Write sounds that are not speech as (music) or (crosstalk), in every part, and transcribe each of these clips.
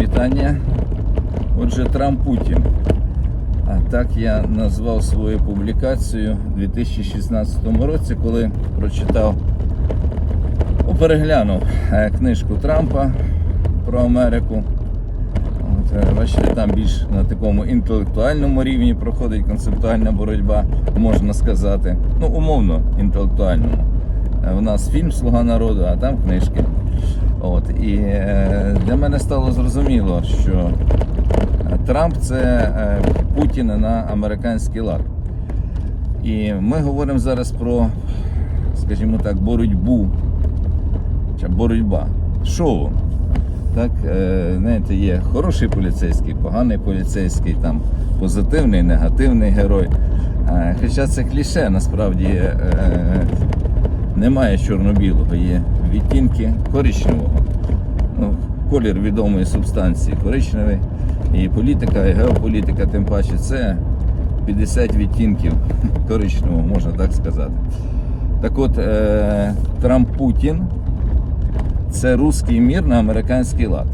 Вітання. Отже, Трамп Путін. А так я назвав свою публікацію у 2016 році, коли прочитав, ну, переглянув е, книжку Трампа про Америку. От, е, бачите, там більш на такому інтелектуальному рівні проходить концептуальна боротьба, можна сказати. Ну, умовно інтелектуальному. Е, У нас фільм Слуга народу, а там книжки. От, і е, для мене стало зрозуміло, що Трамп це е, Путін на американський лад. І ми говоримо зараз про, скажімо так, боротьбу. Чи боротьба. Шоу. Так, е, знаєте, є хороший поліцейський, поганий поліцейський, там позитивний, негативний герой. Хоча це кліше, насправді немає чорно-білого, є відтінки коричневого. Ну, колір відомої субстанції коричневий. І політика, і геополітика, тим паче, це 50 відтінків (laughs) коричневого, можна так сказати. Так от, е, Трамп Путін це русський мір на американський лад.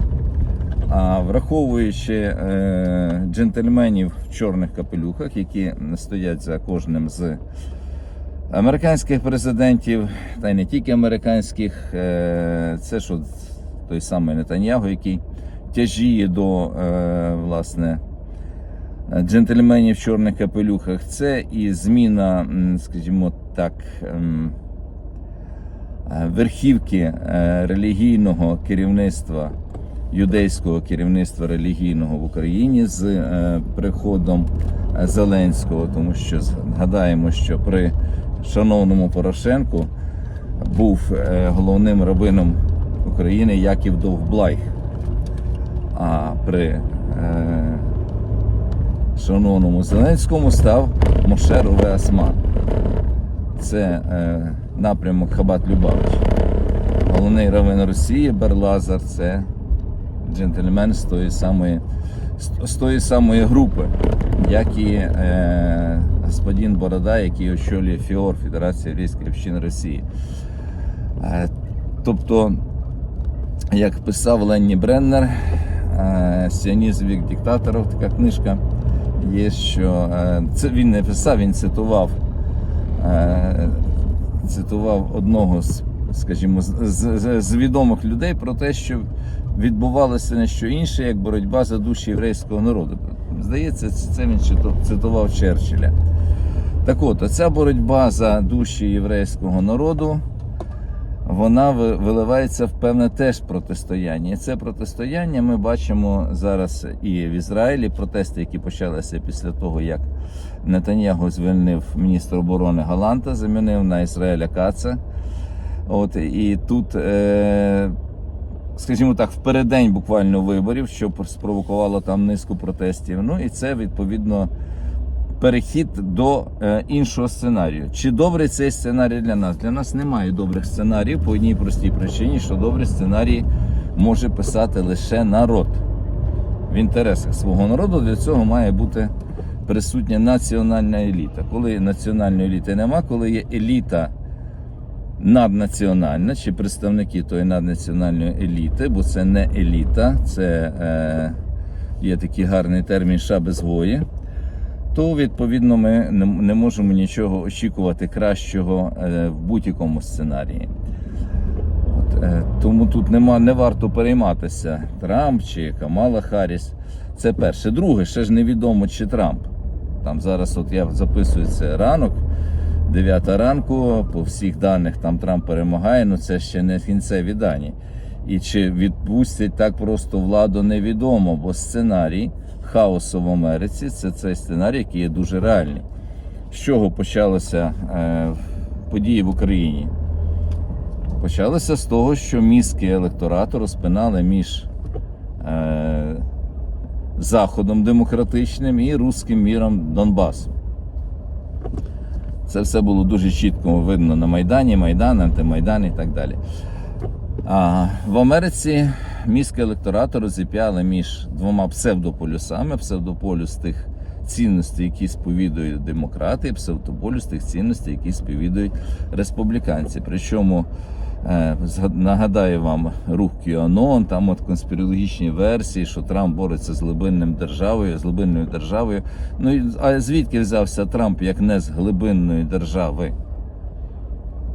А враховуючи е, джентльменів в чорних капелюхах, які стоять за кожним з американських президентів, та й не тільки американських, е, це що той самий Нетаньяго, який тяжіє до е, власне джентльменів в чорних капелюхах, це і зміна, скажімо так. ем, е, верхівки релігійного керівництва, юдейського керівництва релігійного в Україні з приходом Зеленського, тому що згадаємо, що при шановному Порошенку був е, головним равином України Яків Довблайх. А при е, шановному Зеленському став Моше Рове Асман. Це е, напрямок Хабат Любавич. Головний равин Росії Берлазар це джентльмен з тої самої, з тої самої групи, як і е, господин Борода, який очолює ФІОР Федерація Єврейської общини Росії. Е, тобто, як писав Ленні Бреннер, е, Сіонізм вік диктаторів, така книжка є, що е, це він не писав, він цитував цитував одного з, скажімо, з, з, з відомих людей про те, що відбувалося не що інше, як боротьба за душі єврейського народу. Здається, це він цитував Черчилля. Так от, оця боротьба за душі єврейського народу, вона виливається в певне теж протистояння. І це протистояння ми бачимо зараз і в Ізраїлі, протести, які почалися після того, як Нетаньяго звільнив міністра оборони Галанта, замінив на Ізраїля Каца. От і тут, е, скажімо так, впередень буквально виборів, що спровокувало там низку протестів. Ну і це відповідно перехід до е, іншого сценарію. Чи добрий цей сценарій для нас? Для нас немає добрих сценаріїв по одній простій причині, що добрі сценарії може писати лише народ. В інтересах свого народу для цього має бути присутня національна еліта. Коли національної еліти нема, коли є еліта наднаціональна чи представники тої наднаціональної еліти, бо це не еліта, це е, є такий гарний термін шабезвої, то відповідно ми не, можемо нічого очікувати кращого е, в будь-якому сценарії. Е, тому тут нема, не варто перейматися Трамп чи Камала Харріс. Це перше. Друге, ще ж невідомо, чи Трамп. Там зараз, от я записую це ранок, 9 ранку, по всіх даних там Трамп перемагає, але це ще не кінцеві дані. І чи відпустять так просто владу, невідомо, бо сценарій хаосу в Америці це цей сценарій, який є дуже реальний. З чого почалися е, події в Україні? Почалося з того, що мізки електорату розпинали між е, Заходом демократичним і руським міром Донбасу. Це все було дуже чітко видно на Майдані, Майдан, антимайдан і так далі. А в Америці мізки електорату розіп'яли між двома псевдополюсами: псевдополюс тих цінностей, які сповідують демократи, і псевдополюс тих цінностей, які сповідують республіканці. Причому Е, Нагадаю вам рух QAnon, там от конспірологічні версії, що Трамп бореться з глибинним державою, з глибинною державою. Ну і а звідки взявся Трамп як не з глибинної держави?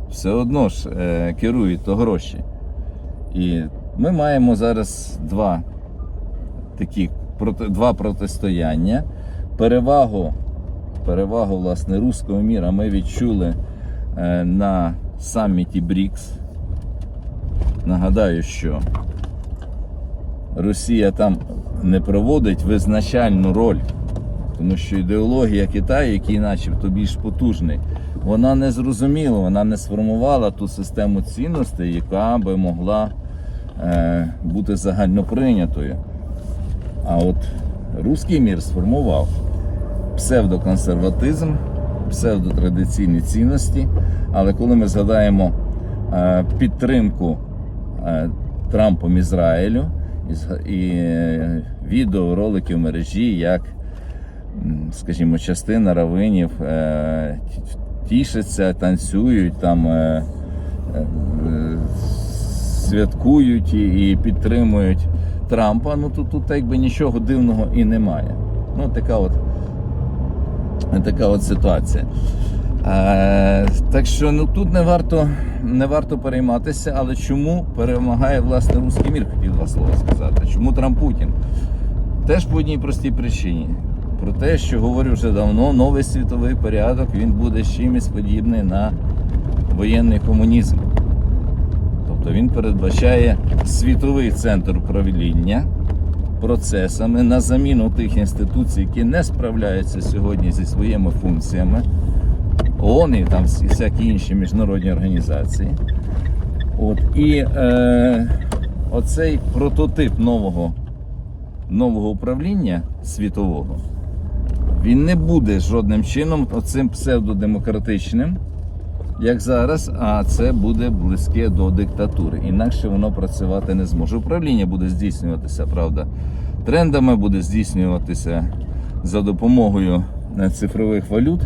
Все одно ж е, керують то гроші. І ми маємо зараз два такі два протистояння. Перевагу, перевагу власне руського міра ми відчули е, на саміті БРІКС. Нагадаю, що Росія там не проводить визначальну роль, тому що ідеологія Китаю, який начебто більш потужний, вона не зрозуміла, вона не сформувала ту систему цінностей, яка би могла бути загальноприйнятою. А от руський мір сформував псевдоконсерватизм, псевдотрадиційні цінності. Але коли ми згадаємо е, підтримку е, Трампом Ізраїлю і, зга- і е, відео, ролики в мережі, як, скажімо, частина равинів е, ті- тішаться, танцюють там. Святкують і, підтримують Трампа, ну тут, тут так би нічого дивного і немає. Ну, така от, така от ситуація. Е, так що ну, тут не варто, не варто перейматися, але чому перемагає власне русський мір, хотів два слова сказати. Чому Трамп Путін? Теж по одній простій причині. Про те, що говорю вже давно, новий світовий порядок він буде чимось подібний на воєнний комунізм. Тобто він передбачає світовий центр управління процесами на заміну тих інституцій, які не справляються сьогодні зі своїми функціями. ООН і там всякі інші міжнародні організації. От, і е, оцей прототип нового, нового управління світового, він не буде жодним чином оцим псевдодемократичним, як зараз, а це буде близьке до диктатури. Інакше воно працювати не зможе. Управління буде здійснюватися, правда, трендами, буде здійснюватися за допомогою е, цифрових валют,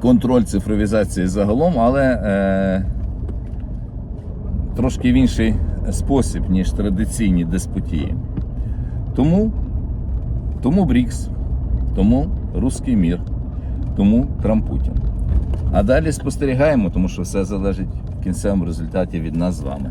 контроль цифровізації загалом, але е, трошки в інший спосіб, ніж традиційні деспотії. Тому, тому БРІКС, тому Руський мір, тому Трамп Путін. А далі спостерігаємо, тому що все залежить в кінцевому результаті від нас з вами.